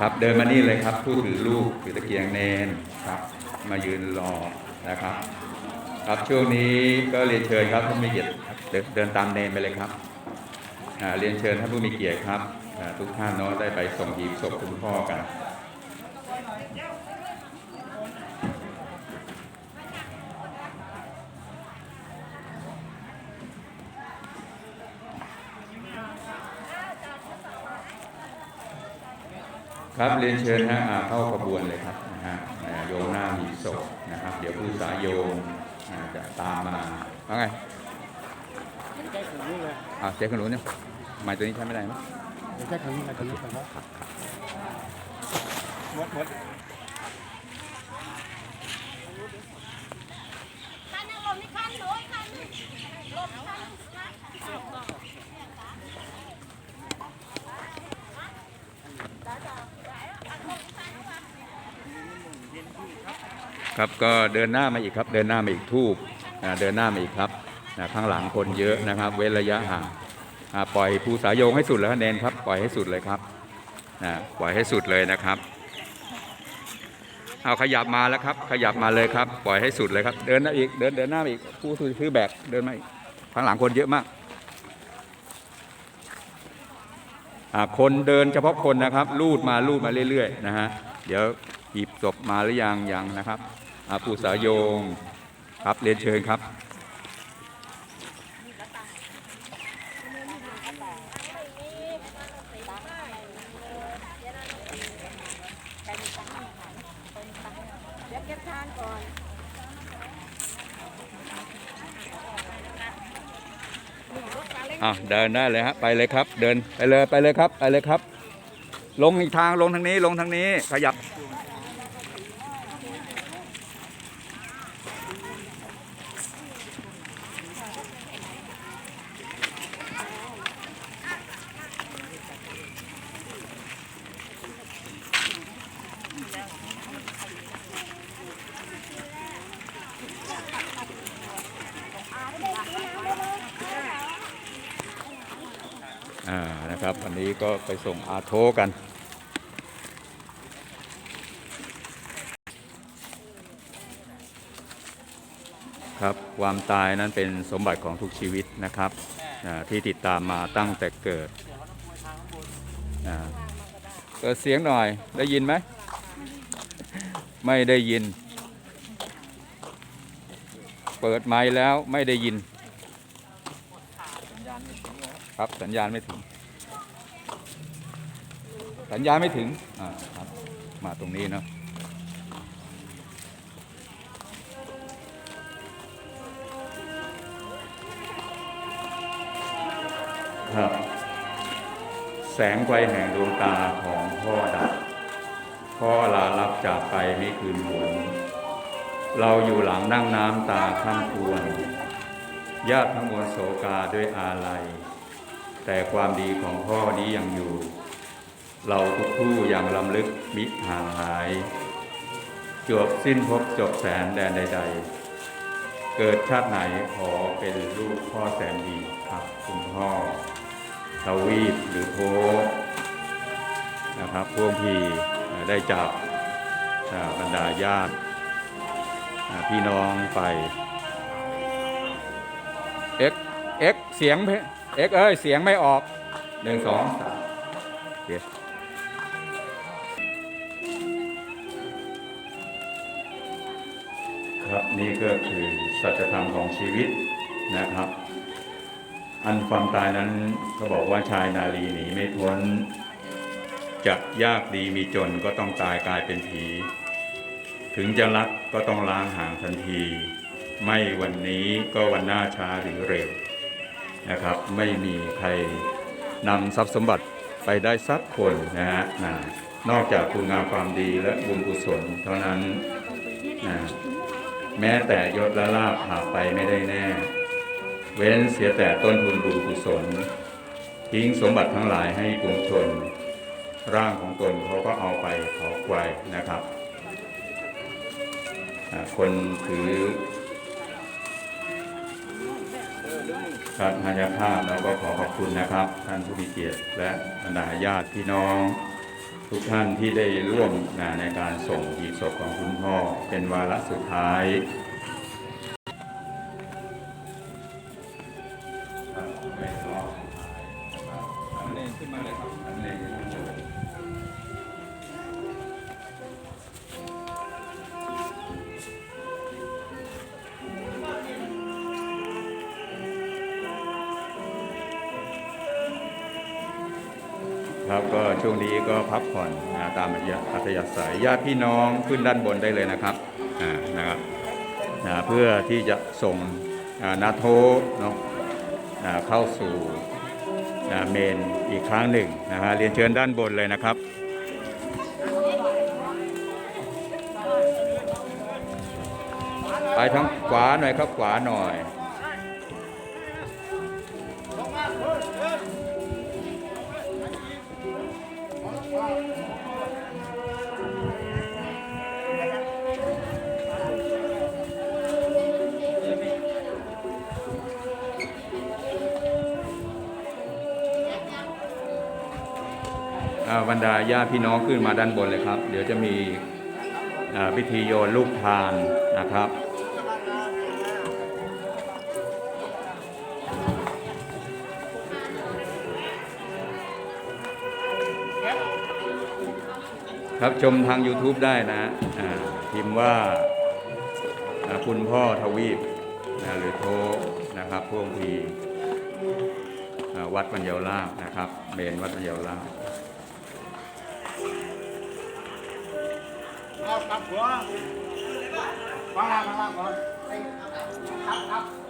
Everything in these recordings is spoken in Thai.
ครับเดินมานี่เลยครับผู้ถือลูกถือตะเกียงเนนครับ มายืนรอนะครับ ครับช่วงนี้ก็เรียนเชิญครับท่านมีเกียรติเดินตามเนนไปเลยครับอ่าเรียนเชิญท่านผู้มีเกียรติครับทุกท่านเนาะได้ไปส่งหีบศพคุณพ่อกัน ครับเรียนเชิญฮะอ่าเข้าขบวนเลยครับนะฮะอ่าโยงหน้าหีบศพนะครับ เดี๋ยวผู้สายโยงอ่าจะตามมาว่าไงใกล้ถึงนี่เลยอ่าเสียขนุนเนี่ยไม้ตัวนี้ใช้ไม่ได้มั้ยเดี๋ยวใกล้ถึงนี่มาถึงนี่ก่อนนะมดมด คันหนึ่งลมนี่คันหนูอีกคันหนึ่งลมคันหนึ่งนะ ครับก็เดินหน้ามาอีกครับ เดินหน้ามาอีกทูบเดินหน้ามาอีกครับข้างหลังคนเยอะนะครับ เว้นระยะห่างปล่อยผู้สายโยงให้สุดแล้วเนนครับ ปล่อยให้สุดเลยครับปล่อยให้สุดเลยนะครับเอาขยับมาแล้วครับ ขยับมาเลยครับ ปล่อยให้สุดเลยครับ เดินหน้าอีกเดินเดินหน้าอีกผู้ถือแบกเดินมาอีกข้างหลังคนเยอะมากคนเดินเฉพาะคนนะครับ ลูดมาลูดมาเรื่อยๆนะฮะเดี๋ยวหยิบศพมาหรือยังยังนะครับ ผู้สายโยงครับเรียนเชิญครับเก็บทานก่อนอะเดินได้เลยฮะไปเลยครับ เดินไปเลยไปเลยครับ ไปเลยครับ ลงอีกทางลงทางนี้ลงทางนี้ขยับ อ่านะครับวันนี้ก็ไปส่งอาโทกัน ครับความตายนั้นเป็นสมบัติของทุกชีวิตนะครับที่ติดตามมาตั้งแต่เกิดเปิดเสียงหน่อยได้ยินไหม ไม่ได้ยิน เปิดไมค์แล้วไม่ได้ยิน ครับสัญญาณไม่ถึง สัญญาณไม่ถึงอ่าครับมาตรงนี้เนาะครับแสงไฟแห่งดวงตาของพ่อดับพ่อลาลับจากไปไม่คืนหวน เราอยู่หลังนั่งน้ำตาข้ามควรญาติทั้งมวลโศกาด้วยอาลัย แต่ความดีของพ่อนี้ยังอยู่ เราทุกคู่ยังลำลึกมิห่างหาย จบสิ้นพบจบแสนแดนใด ๆ เกิดชาติไหนขอเป็นลูกพ่อแสนดีครับคุณพ่อทวีปหรือโพนะครับพวกพี่ได้จากบรรดาญาติพี่น้องไปเอ็กเอ็กเสียงเพ เอ็กเอ้ย เสียงไม่ออกหนึ่งสองสามโอเคครับนี่ก็คือสัจธรรมของชีวิตนะครับ อันความตายนั้นเขาบอกว่าชายนาลีหนีไม่พ้นจะยากดีมีจนก็ต้องตายกลายเป็นผี ถึงจะรักก็ต้องล้างห่างทันที ไม่วันนี้ก็วันหน้าช้าหรือเร็ว นะครับ ไม่มีใครนำทรัพย์สมบัติไปได้สักคนนะฮะนะนอกจากคุณงามความดีและบุญกุศลเท่านั้นนะแม้แต่ยศและลาภหาไปไม่ได้แน่ เว้นเสียแต่ต้นทุนบุญกุศล ทิ้งสมบัติทั้งหลายให้ปวงชน ร่างของตนเขาก็เอาไปเผาไฟนะครับ คนถือ ครับหายาภาพเราก็ขอขอบคุณนะครับ ท่านผู้มีเกียรติและบรรดาญาติพี่น้อง ทุกท่านที่ได้ร่วมงานในการส่งหีบศพของคุณพ่อ เป็นวาระสุดท้ายครับ ครับก็ช่วงนี้ก็พักผ่อนตามอัธยาศัยญาติพี่น้องขึ้นด้านบนได้เลยนะครับนะครับเพื่อที่จะส่งอ่านาโทเนาะเข้าสู่เมนอีกครั้งหนึ่งนะฮะเรียนเชิญด้านบนเลยนะครับไปทางขวาหน่อยครับขวาหน่อย บรรดาญาติพี่น้องขึ้นมาด้านบนเลยครับ เดี๋ยวจะมีพิธีโยนลูกทานนะครับครับชมทาง YouTube ได้นะพิมพ์ว่าคุณพ่อทวีปนะหรือโทนะครับพวงพีอ่วัดปัญญาลาภนะครับเมนวัดปัญญาลาภ ตับกลับหัววางล่างวางล่างก่อนครับครับ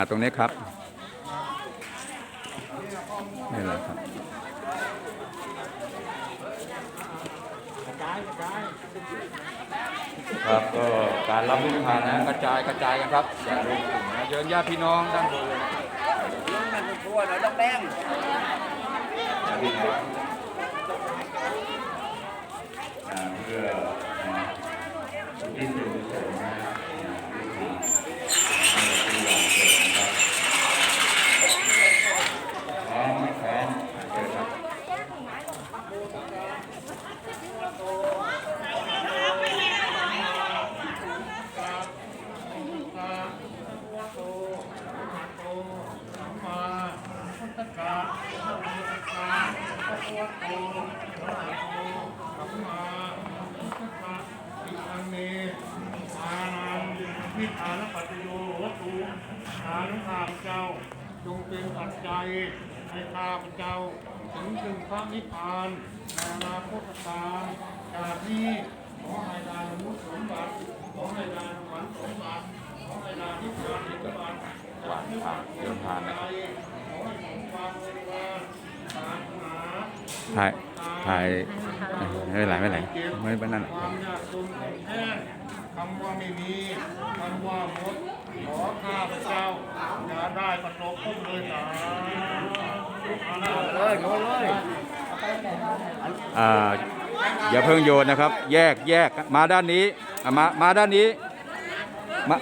อ่าตรงนี้ครับนี่แหละครับครับก็การรับลูกทานนะกระจายกระจายกันครับอย่ารวมกลุ่มนะเชิญญาติพี่น้องด้านบนเลยทั่วหน่อยต้องแดง ญาติพี่น้องอ่าเพื่อนะอุที่ส่วนกุศลนะลูกทานให้ที่วางเกิดนะครับพร้อมไหมพร้อมเชิญครับ สัมมาสัมพุทธัสสะนะโมตัสสะภะคะ วะโตอะระหะโตสัมมาสัมพุทธัสสะอิทังเนังพิธานปัจจโยโหตุทานุข้าพเจ้า จงเป็นปัจจัยให้ข้าพเจ้า ถึงถึงพระนิพพานในอนาคตการจากนี้ขอให้ได้มนุษย์สมบัติขอให้ได้สวรรค์สมบัติขอให้ได้นิพพานสมบัติหวานทานโยนทานนะครับ ถ่ายถ่ายไม่เป็นไรไม่เป็นไรไม่เป็นนั่นความยากจนของแท้คำว่าไม่มีคำว่าหมดขอข้าพเจ้าอย่าได้ประสบทุกข์เลยนะเลยโยนเลยอ่าอย่าเพิ่งโยนนะครับ แยกแยกมาด้านนี้อะมามาด้านนี้มา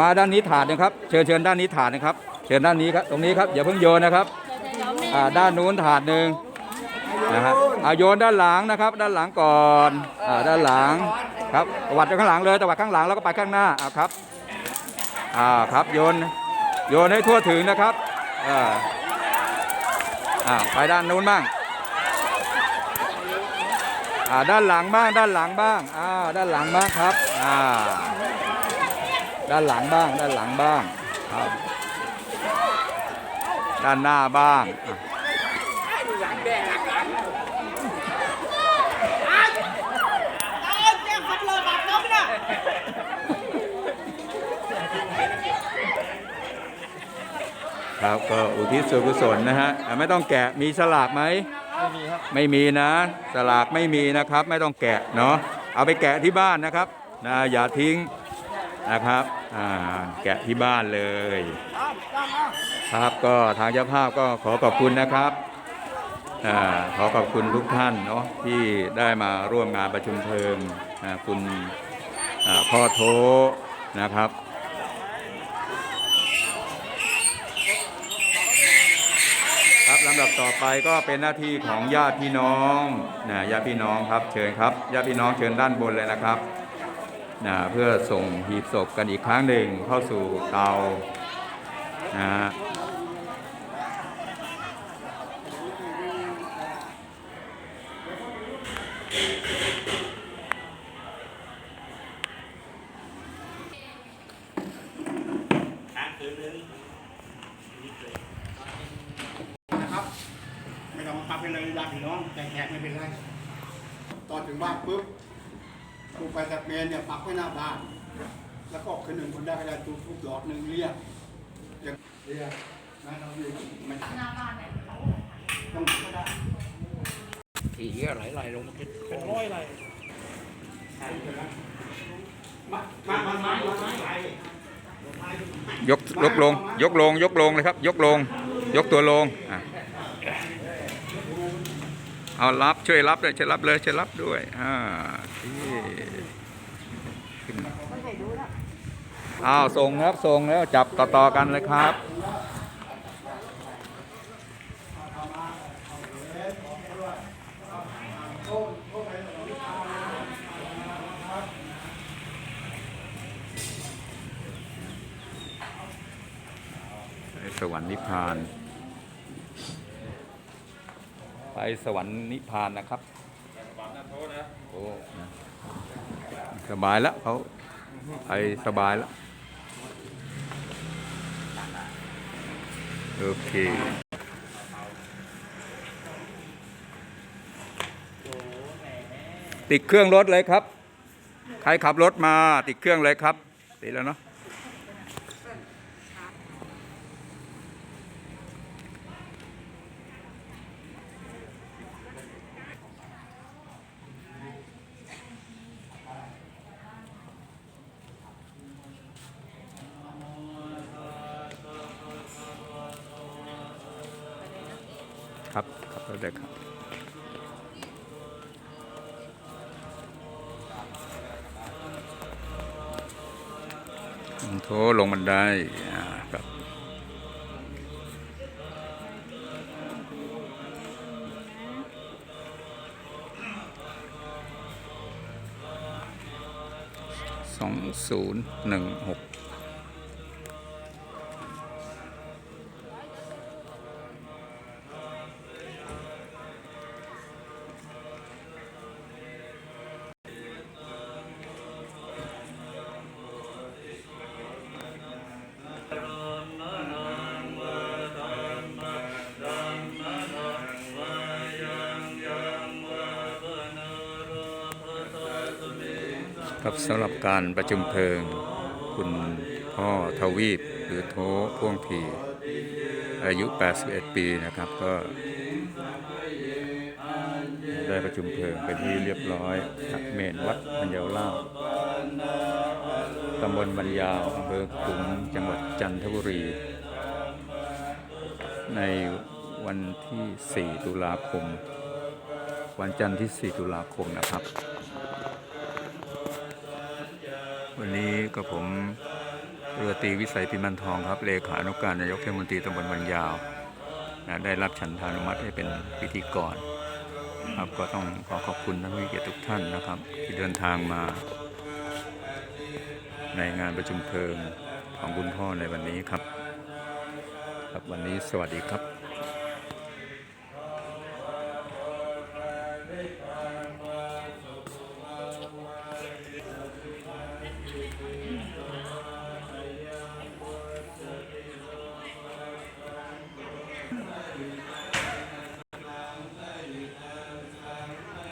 มาด้านนี้ถาดนะครับ เชิญเชิญด้านนี้ถาดนะครับ เชิญด้านนี้ครับตรงนี้ครับอย่าเพิ่งโยนนะครับอ่าด้านนู้นถาดหนึ่ง นะฮะอ่าโยนด้านหลังนะครับ ด้านหลังก่อนอ่าด้านหลังครับตวัดไปข้างหลังเลยตวัดข้างหลังแล้วก็ไปข้างหน้าอ่าครับอ่าครับโยนโยนให้ทั่วถึงนะครับอ่าอ่าไปด้านนู้นบ้างอ่าด้านหลังบ้างด้านหลังบ้างอ่าด้านหลังบ้างครับอ่าด้านหลังบ้าง ด้านหลังบ้างครับด้านหน้าบ้าง ครับก็อุทิศส่วนกุศลนะฮะอะไม่ต้องแกะมีสลากไหมไม่มีครับไม่มีนะ สลากไม่มีนะครับ ไม่ต้องแกะเนาะเอาไปแกะที่บ้านนะครับนะอย่าทิ้งนะครับอ่าแกะที่บ้านเลย ครับก็ทางเจ้าภาพก็ขอขอบคุณนะครับอาขอขอบคุณทุกท่านเนาะที่ได้มาร่วมงานประชุมเพลิงอ่าคุณอ่าพ่อโทนะครับ ครับลำดับ ต่อไปก็เป็นหน้าที่ของญาติพี่น้องนะญาติพี่น้องครับเชิญครับญาติพี่น้องเชิญด้านบนเลยนะครับนะเพื่อส่งหีบศพกันอีกครั้งหนึ่งเข้าสู่เตานะฮะ นะครับ ไม่ต้องบังคับ เป็นเลยญาติพี่น้องแต่แขกไม่เป็นไร ตอนถึงบ้านปุ๊บตูไปตะเกียนเนี่ยปักไว้หน้าบ้าน แล้วก็ขึ้นหนึ่งคนได้ก็ได้ตูทุบดอกหนึ่งเรียกเรียกเรียกนะเราอยู่ไม่หน้าบ้านเนี่ยต้องก็ได้ทีเหี้ยไหลลงมาเป็นร้อยไหลมามามามามาไหลยกยกลง ยกลง ยกลงเลยครับ ยกลง ยกตัวลงอะ เอารับช่วยรับเลยช่วยรับเลยช่วยรับด้วยอ่าที่ขึ้นอ้าวส่งครับส่งแล้วจับต่อๆกันเลยครับสวรรค์นิพพาน ไปสวรรค์นิพพานนะครับโอ้นะสบายแล้วเขาไปสบายแล้วโอเคติดเครื่องรถเลยครับ ใครขับรถมาติดเครื่องเลยครับติดแล้วเนาะ ครับครับเราได้ครับโทรลงบันไดอ่าครับสองศูนย์หนึ่งหก ครับสำหรับการประชุมเพลิง คุณพ่อทวีปหรือโทพ่วงพีอายุ 81 ปีนะครับก็ได้ประชุมเพลิงเป็นที่เรียบร้อยเมนวัดพันยาวล่าตำบลบรรยาวอำเภอขลุงจังหวัดจันทบุรี ในวันที่ 4 ตุลาคม วันจันทร์ที่ 4 ตุลาคมนะครับ วันนี้ก็ผมเรือตีวิสัยพิมันทองครับเลขานุการนายกเทศมนตรีตำบลบรรยาวนะได้รับฉันทานุมัติให้เป็นพิธีกรครับก็ต้องขอขอบคุณท่านผู้มีเกียรติทุกท่านนะครับ ที่เดินทางมา ในงานประชุมเพลิงของคุณพ่อในวันนี้ครับ ครับวันนี้สวัสดีครับ